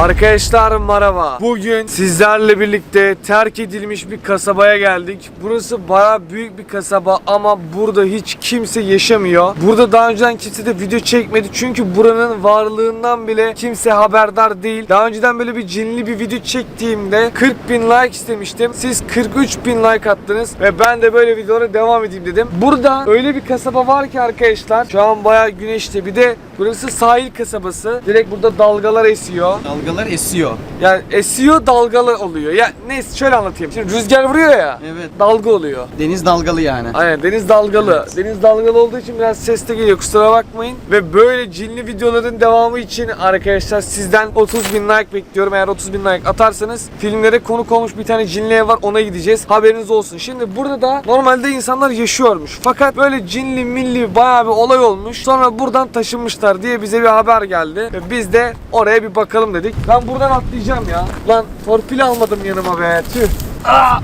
Arkadaşlar merhaba. Bugün sizlerle birlikte terk edilmiş bir kasabaya geldik. Burası baya büyük bir kasaba ama burada hiç kimse yaşamıyor. Burada daha önceden kimse de video çekmedi çünkü buranın varlığından bile kimse haberdar değil. Daha önceden böyle bir cinli bir video çektiğimde 40 bin like istemiştim. Siz 43 bin like attınız ve ben de böyle videolara devam edeyim dedim. Burada öyle bir kasaba var ki arkadaşlar şu an baya güneşli. Bir de burası sahil kasabası. Direkt burada dalgalar esiyor. Dalgalar esiyor. Yani esiyor dalgalı oluyor. Ya neyse şöyle anlatayım. Şimdi rüzgar vuruyor ya. Evet. Dalga oluyor. Deniz dalgalı yani. Aynen deniz dalgalı. Deniz dalgalı olduğu için biraz ses de geliyor kusura bakmayın. Ve böyle cinli videoların devamı için arkadaşlar sizden 30 bin like bekliyorum. Eğer 30 bin like atarsanız filmlere konuk olmuş bir tane cinli ev var ona gideceğiz. Haberiniz olsun. Şimdi burada da normalde insanlar yaşıyormuş. Fakat böyle cinli milli bayağı bir olay olmuş. Sonra buradan taşınmışlar diye bize bir haber geldi. Biz de oraya bir bakalım dedik. Ben buradan atlayacağım ya. Lan torpil almadım yanıma be. Tüh. Aa!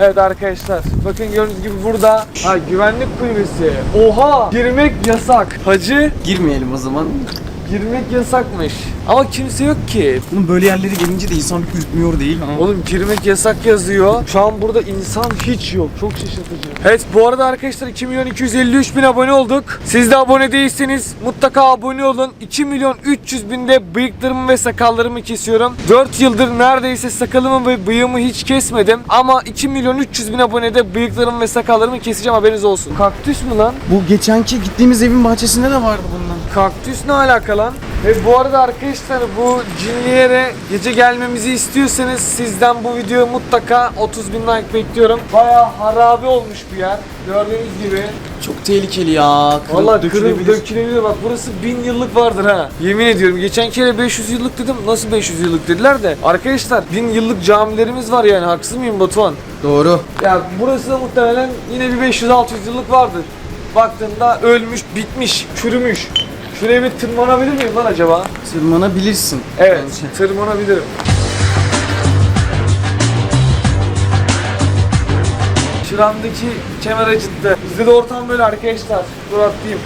Evet arkadaşlar bakın gördüğünüz gibi burada ha güvenlik kulübesi. Oha girmek yasak. Hacı Girmeyelim o zaman. Girmek yasakmış. Ama kimse yok ki. Bunun böyle yerlere gelince de insan bir ürkmüyor değil mi? Oğlum girmek yasak yazıyor. Şu an burada insan hiç yok. Çok şaşırtıcı. Evet bu arada arkadaşlar 2 milyon 253 bin abone olduk. Siz de abone değilseniz mutlaka abone olun. 2 milyon 300 binde bıyıklarımı ve sakallarımı kesiyorum. 4 yıldır neredeyse sakalımı ve bıyığımı hiç kesmedim. Ama 2 milyon 300 bin abonede bıyıklarımı ve sakallarımı keseceğim haberiniz olsun. Kaktüs mü lan? Bu geçenki gittiğimiz evin bahçesinde de vardı bundan. Kaktüs ne alaka lan? Ve bu arada arkadaşlar bu cinli yere gece gelmemizi istiyorsanız sizden bu videoya mutlaka 30 bin like bekliyorum. Baya harabe olmuş bir yer. Gördüğünüz gibi. Çok tehlikeli ya. Kırıp Valla kırıp dökülebilir. Bak burası 1000 yıllık vardır ha. Yemin ediyorum. Geçen kere 500 yıllık dedim. Nasıl 500 yıllık dediler de. Arkadaşlar 1000 yıllık camilerimiz var yani. Haksız mıyım Batuhan? Doğru. Ya burası da muhtemelen yine bir 500-600 yıllık vardır. Baktığında ölmüş, bitmiş, çürümüş. Şuraya bir tırmanabilir miyim lan acaba? Tırmanabilirsin. Evet, bence. tırmanabilirim. Şuramdaki kemer acıttı. Bizde de ortam böyle arkadaşlar. Dur atlayayım.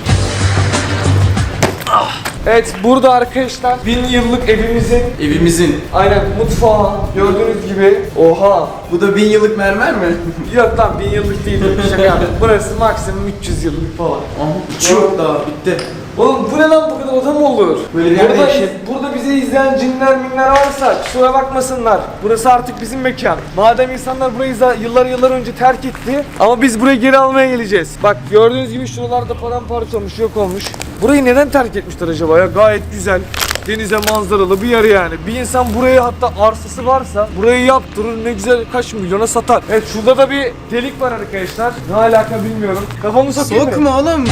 Ah. Evet burada arkadaşlar bin yıllık evimizin Evimizin. aynen mutfağı gördüğünüz gibi oha Bu da bin yıllık mermer mi? Yok lan bin yıllık değil şaka yaptım. Burası maksimum 300 yıllık falan. Aha. Hiç yok daha bitti. Oğlum bu ne lan bu kadar oda mı olur? Böyle burada, yaşayıp- burada bizi izleyen cinler minler varsa kusura bakmasınlar. Burası artık bizim mekan. Madem insanlar burayı za- yıllar yıllar önce terk etti ama biz burayı geri almaya geleceğiz. Bak gördüğünüz gibi şuralarda paramparça olmuş yok olmuş. Burayı neden terk etmişler acaba ya? Gayet güzel. Denize manzaralı bir yer yani. Bir insan burayı hatta arsası varsa burayı yaptırır ne güzel kaç milyona satar. Evet şurada da bir delik var arkadaşlar. Ne alaka bilmiyorum. Kafamı sokayım mı? Sokma oğlum.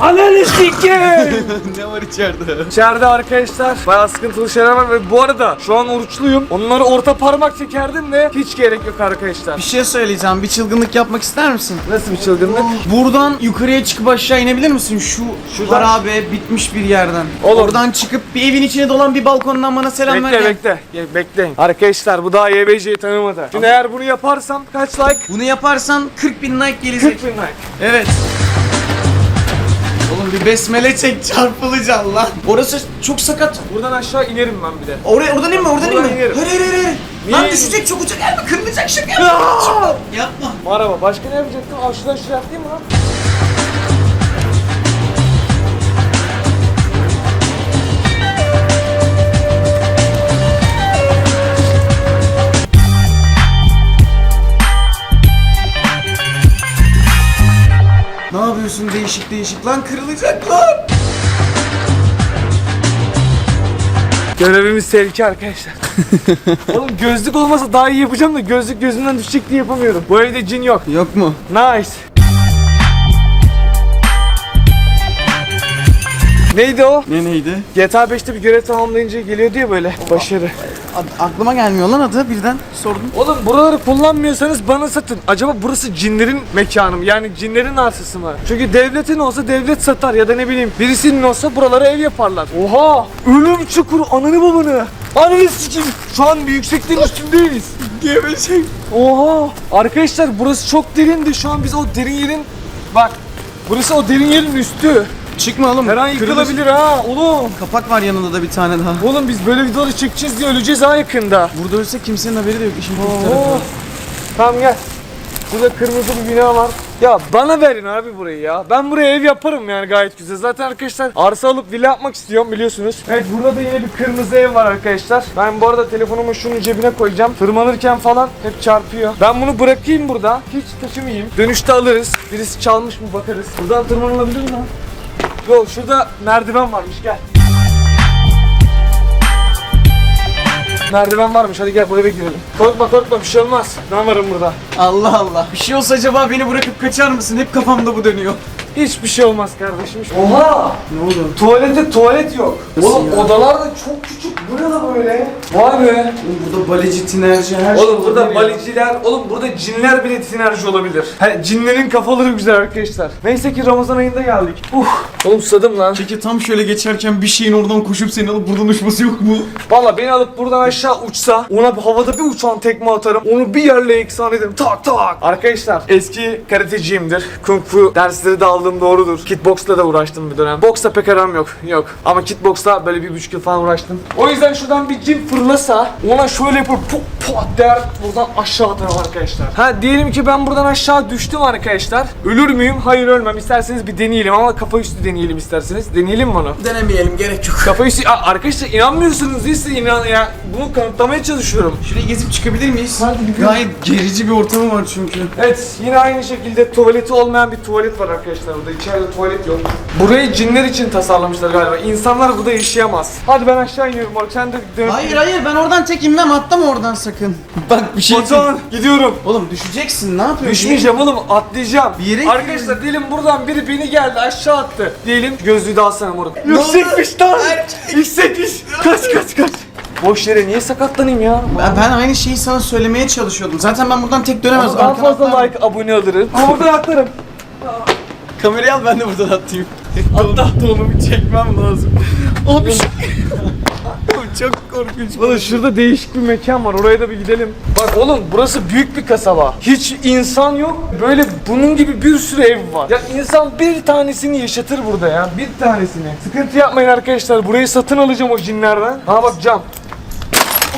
Ananı sikeyim. ne var içeride? İçeride arkadaşlar bayağı sıkıntılı şeyler var ve bu arada şu an oruçluyum. Onları orta parmak çekerdim de hiç gerek yok arkadaşlar. Bir şey söyleyeceğim. Bir çılgınlık yapmak ister misin? Nasıl bir çılgınlık? Buradan yukarıya çıkıp aşağı inebilir misin? Şu Şuradan- harabe bitmiş bir yerden. Olur. Oradan çıkıp bir evin içine dolan bir balkondan bana selam ver. Bekle gel. bekle. Bekleyin. Arkadaşlar bu daha YBC'yi tanımadı. Şimdi eğer bunu yaparsam kaç like? Bunu yaparsan 40 bin like gelecek. 40 bin like. Evet. Oğlum bir besmele çek çarpılacaksın lan. Orası çok sakat. Buradan aşağı inerim ben bir de. Oraya oradan inme oradan Buradan inme. inerim. Hayır hayır hayır. hayır. Niye? Lan düşecek çok uca gelme kırılacak şaka yapma. Aa! Yapma. Merhaba. Başka ne yapacaktım? Şuraya atlayayım mı lan? Değişik değişik lan kırılacak lan. Görevimiz tehlike arkadaşlar. Oğlum gözlük olmasa daha iyi yapacağım da gözlük gözümden düşecek diye yapamıyorum. Bu evde cin yok. Yok mu? Nice. Neydi o? Ne neydi? GTA 5'te bir görev tamamlayınca geliyor diye böyle başarı. Ad- aklıma gelmiyor lan adı birden sordum. Oğlum buraları kullanmıyorsanız bana satın. Acaba burası cinlerin mekanı mı? Yani cinlerin arsası mı? Çünkü devletin olsa devlet satar ya da ne bileyim birisinin olsa buralara ev yaparlar. Oha! Ölüm çukuru ananı babanı. Ananı sikeyim. Şu an bir yüksekliğin üstündeyiz. Gebeşek. Oha! Arkadaşlar burası çok derindi. Şu an biz o derin yerin bak burası o derin yerin üstü. Çıkma oğlum. Her an yıkılabilir ha oğlum. Kapak var yanında da bir tane daha. Oğlum biz böyle videoları çekeceğiz diye öleceğiz ha yakında. Burada ölsek kimsenin haberi de yok. İşin tarafı. Tamam gel. Burada kırmızı bir bina var. Ya bana verin abi burayı ya. Ben buraya ev yaparım yani gayet güzel. Zaten arkadaşlar arsa alıp villa yapmak istiyorum biliyorsunuz. Evet burada da yine bir kırmızı ev var arkadaşlar. Ben bu arada telefonumu şunun cebine koyacağım. Tırmanırken falan hep çarpıyor. Ben bunu bırakayım burada. Hiç taşımayayım. Dönüşte alırız. Birisi çalmış mı bakarız. Buradan tırmanılabilir mi lan? Yok şurada merdiven varmış gel. Merdiven varmış hadi gel buraya girelim. Korkma korkma bir şey olmaz. Ben varım burada. Allah Allah. Bir şey olsa acaba beni bırakıp kaçar mısın? Hep kafamda bu dönüyor. Hiçbir şey olmaz kardeşim. Oha! Ne oldu? Tuvalette tuvalet yok. Nasıl Oğlum ya? odalar da çok küçük. Bu ne la böyle? Vay be. Oğlum burada baleci, tinerci her şey Oğlum burada olabilir ya. baliciler, oğlum burada cinler bile sinerji olabilir. Hani cinlerin kafaları güzel arkadaşlar. Neyse ki Ramazan ayında geldik. Uh, oğlum susadım lan. Peki tam şöyle geçerken bir şeyin oradan koşup seni alıp buradan uçması yok mu? Valla beni alıp buradan aşağı uçsa ona bir havada bir uçan tekme atarım. Onu bir yerle eksan ederim. Tak tak. Arkadaşlar eski karateciyimdir. Kung fu dersleri de aldığım doğrudur. Kickboxla da uğraştım bir dönem. Boksla pek aram yok. Yok. Ama kickboxla böyle bir buçuk yıl falan uğraştım. O yüzden şuradan bir cin fırlasa ona şöyle yapıp pop pop der buradan aşağı atarım arkadaşlar. Ha diyelim ki ben buradan aşağı düştüm arkadaşlar. Ölür müyüm? Hayır ölmem. İsterseniz bir deneyelim ama kafa üstü deneyelim isterseniz. Deneyelim mi onu? Denemeyelim gerek yok. Kafa üstü... Aa, arkadaşlar inanmıyorsunuz değil size inan ya. Bunu kanıtlamaya çalışıyorum. Şurayı gezip çıkabilir miyiz? Hadi gidelim. Gayet gerici bir ortamı var çünkü. Evet yine aynı şekilde tuvaleti olmayan bir tuvalet var arkadaşlar burada. İçeride tuvalet yok. Burayı cinler için tasarlamışlar galiba. İnsanlar burada yaşayamaz. Hadi ben aşağı iniyorum. Sen de dön. Hayır hayır ben oradan tek inmem atlama oradan sakın. Bak bir şey Batuhan gidiyorum. Oğlum düşeceksin ne yapıyorsun? Düşmeyeceğim oğlum atlayacağım. Bir yere Arkadaşlar diyelim buradan biri beni geldi aşağı attı. Diyelim gözlüğü de alsana moruk. Yüksekmiş lan. Yüksekmiş. Kaç kaç kaç. Boş yere niye sakatlanayım ya? Ben, ben aynı şeyi sana söylemeye çalışıyordum. Zaten ben buradan tek dönemez. Daha Arkana fazla atlarım. like abone alırım. Ama buradan atlarım. Kamerayı al ben de buradan atayım. Onu bir çekmem lazım. Abi şu... Oğlum çok korkunç. Oğlum şurada değişik bir mekan var. Oraya da bir gidelim. Bak oğlum burası büyük bir kasaba. Hiç insan yok. Böyle bunun gibi bir sürü ev var. Ya insan bir tanesini yaşatır burada ya. Bir tanesini. Sıkıntı yapmayın arkadaşlar. Burayı satın alacağım o cinlerden. Ha bak cam.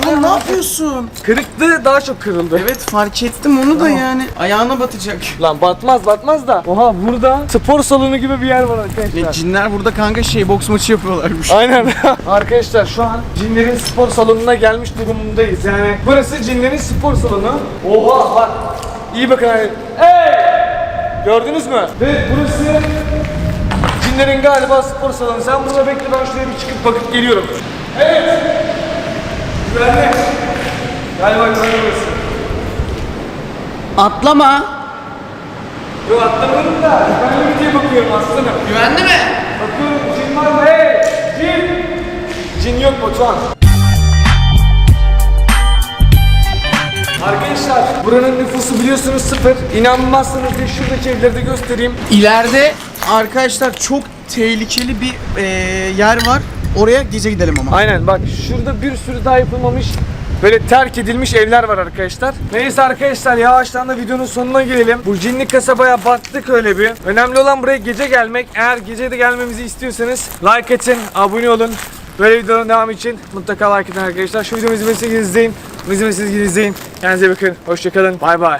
Oğlum ne yapıyorsun? Kırıktı daha çok kırıldı. Evet fark ettim onu da yani. Ayağına batacak. Lan batmaz batmaz da. Oha burada spor salonu gibi bir yer var Ve arkadaşlar. cinler burada kanka şey boks maçı yapıyorlarmış. Aynen. Arkadaşlar şu an cinlerin spor salonuna gelmiş durumundayız. Yani burası cinlerin spor salonu. Oha bak. İyi bakın. Hey! Gördünüz mü? Ve burası cinlerin galiba spor salonu. Sen burada bekle ben şuraya bir çıkıp bakıp geliyorum. Evet. Güvenli. Galiba güvenli burası. Atlama. Yok atlamadım da. Güvenli diye bakıyorum aslanım. Güvenli mi? Bakıyorum cin var mı? Hey! Cin! Cin yok Batuhan. Arkadaşlar buranın nüfusu biliyorsunuz sıfır. İnanmazsanız diye şuradaki evleri de göstereyim. İleride arkadaşlar çok tehlikeli bir eee, yer var. Oraya gece gidelim ama. Aynen bak şurada bir sürü daha yapılmamış böyle terk edilmiş evler var arkadaşlar. Neyse arkadaşlar yavaştan da videonun sonuna gelelim. Bu cinli kasabaya baktık öyle bir. Önemli olan buraya gece gelmek. Eğer gece de gelmemizi istiyorsanız like atın, abone olun. Böyle videonun devamı için mutlaka like atın arkadaşlar. Şu videomu izlemediyseniz izleyin. Bunu izlemediyseniz izleyin. Kendinize bakın. Hoşçakalın. Bay bay.